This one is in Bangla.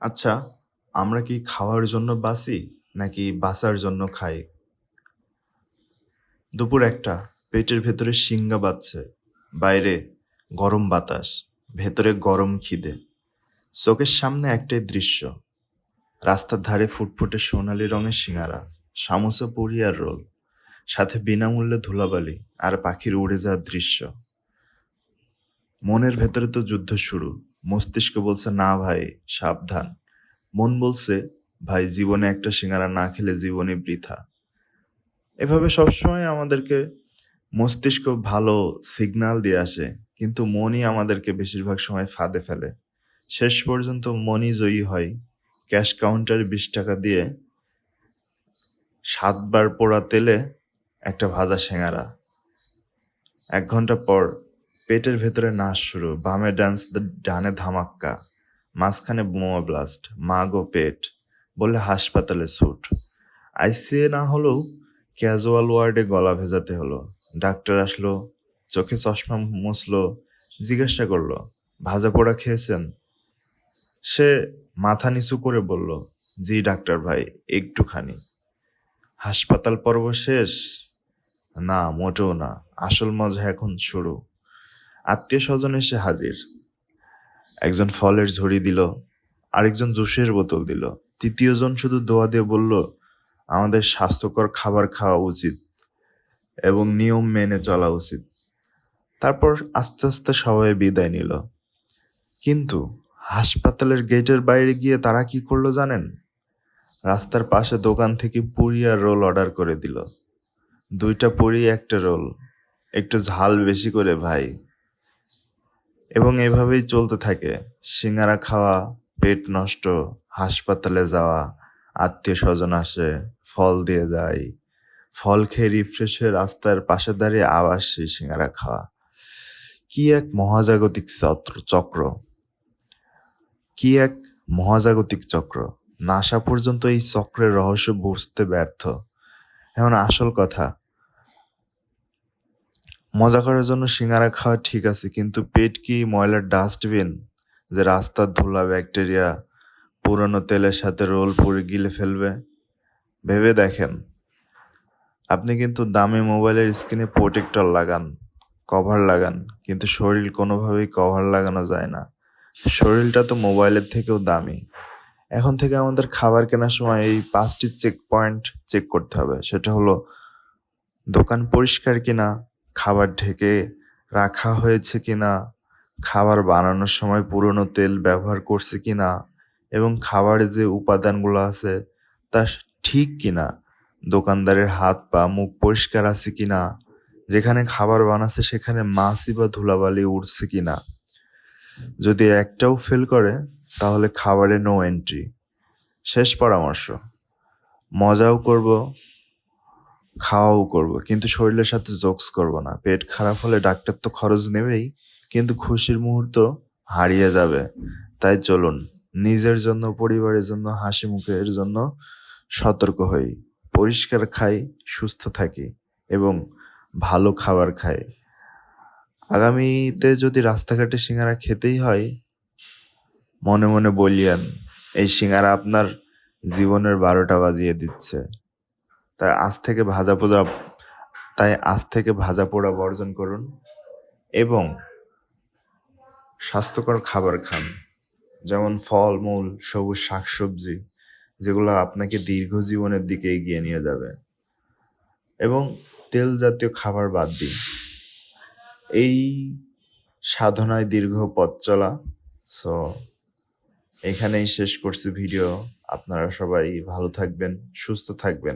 আচ্ছা, আমরা কি খাওয়ার জন্য বাঁচি নাকি বাঁচার জন্য খাই? দুপুর একটা, পেটের ভেতরে শিঙ্গা বাজছে, বাইরে গরম বাতাস, ভেতরে গরম খিদে। চোখের সামনে একটাই দৃশ্য, রাস্তার ধারে ফুটফুটে সোনালি রঙের সিঙাড়া, সামোসা পুরি আর রোল, সাথে বিনামূল্যে ধুলাবালি আর পাখির উড়ে যাওয়ার দৃশ্য। মনের ভেতরে তো যুদ্ধ শুরু, মস্তিষ্ক বলছে না ভাই সাবধান, মন বলছে ভাই জীবনে একটা সিঙ্গারা না খেলে জীবনে বৃথা। এভাবে সবসময় আমাদেরকে মস্তিষ্ক ভালো সিগন্যাল দিয়ে আসে কিন্তু মনই আমাদেরকে বেশিরভাগ সময় ফাঁদে ফেলে। শেষ পর্যন্ত মনই জয়ী হয়। ক্যাশ কাউন্টারে বিশ টাকা দিয়ে সাতবার পোড়া তেলে একটা ভাজা সিঙ্গারা। এক ঘণ্টা পর পেটের ভেতরে নাচ শুরু, বামে ডান্স ডানে ধামাক্কা, মাঝখানে বোমা ব্লাস্ট মা গো পেট বলে হাসপাতালে ছুট। আইসিএ না হলেও ক্যাজুয়াল ওয়ার্ডে গলা ভেজাতে হলো। ডাক্তার আসলো, চোখে চশমা মুছলো, জিজ্ঞাসা করল, ভাজা পোড়া খেয়েছেন? সে মাথা নিচু করে বলল, জি ডাক্তার ভাই, একটুখানি। হাসপাতাল পর্ব শেষ? না, মোটেও না, আসল মজা এখন শুরু। আত্মীয় স্বজন এসে হাজির। একজন ফলের ঝুড়ি দিল, আরেকজন জুসের বোতল দিল। তৃতীয়জন শুধু দোয়া দিয়ে বলল, আমাদের স্বাস্থ্যকর খাবার খাওয়া উচিত এবং নিয়ম মেনে চলা উচিত। তারপর আস্তে আস্তে সবাই বিদায় নিল। কিন্তু হাসপাতালের গেটের বাইরে গিয়ে তারা কি করল জানেন? রাস্তার পাশে দোকান থেকে পুরি আর রোল অর্ডার করে দিল। দুইটা পুরি একটা রোল। একটু ঝাল বেশি করে, ভাই। এবং এভাবেই চলতে থাকে। সিঙ্গারা খাওয়া, পেট নষ্ট, হাসপাতালে যাওয়া আত্মীয় স্বজন আসে, ফল দিয়ে যায়। ফল খেয়ে রিফ্রেশের রাস্তার পাশে দাঁড়িয়ে আবার সেই সিঙ্গারা খাওয়া। কি এক মহাজাগতিক চত্র, চক্র। কি এক মহাজাগতিক চক্র। নাসা পর্যন্ত এই চক্রের রহস্য বুঝতে ব্যর্থ। এখন আসল কথা মজা করার জন্য সিঙ্গারা খাওয়া ঠিক আছে, কিন্তু পেট কি ময়লার ডাস্টবিন? যে রাস্তার ধুলা ব্যাকটেরিয়া পুরনো তেলের সাথে রোল পুরি গিলে ফেলবে। ভেবে দেখেন, আপনি কিন্তু দামি মোবাইলের স্ক্রিনে প্রোটেক্টর লাগান, কভার লাগান, কিন্তু শরীর কোনোভাবেই কভার লাগানো যায় না। শরীরটা তো মোবাইলের থেকেও দামি। এখন থেকে আমাদের খাবার কেনার সময় এই পাঁচটি চেক পয়েন্ট চেক করতে হবে। সেটা হলো, দোকান পরিষ্কার কিনা খাবার ঢেকে রাখা হয়েছে কিনা, খাবার বানানোর সময় পুরনো তেল ব্যবহার করছে কিনা এবং খাবারে যে উপাদানগুলো আছে তা ঠিক কিনা, দোকানদারের হাত পা মুখ পরিষ্কার আছে কিনা, যেখানে খাবার বানাচ্ছে সেখানে মাছি বা ধুলাবালি উঠছে কিনা। যদি একটাও ফেল করে, তাহলে খাবারে নো এন্ট্রি শেষ পরামর্শ, মজাও করব খাওয়াও করব, কিন্তু শরীরের সাথে জোকস করব না। পেট খারাপ হলে ডাক্তার তো খরচ নেবেই, কিন্তু খুশির মুহূর্ত হারিয়ে যাবে। তাই চলুন, নিজের জন্য, পরিবারের জন্য, হাসি মুখের জন্য সতর্ক হই। পরিষ্কার খাই, সুস্থ থাকি এবং ভালো খাবার খাই। আগামীতে যদি রাস্তাঘাটে সিঙ্গারা খেতেই হয়, মনে মনে বলিয়ান, এই সিঙ্গারা আপনার জীবনের বারোটা বাজিয়ে দিচ্ছে। তাই আজ থেকে ভাজা পোড়া, তাই আজ থেকে ভাজা পোড়া বর্জন করুন এবং স্বাস্থ্যকর খাবার খান। যেমন ফল, মূল, সবুজ শাকসবজি, যেগুলো আপনাকে দীর্ঘ জীবনের দিকে এগিয়ে নিয়ে যাবে। এবং তেল জাতীয় খাবার বাদ দিন। এই সাধনায় দীর্ঘ পথ চলা। সো এখানেই শেষ করছি ভিডিও। আপনারা সবাই ভালো থাকবেন, সুস্থ থাকবেন।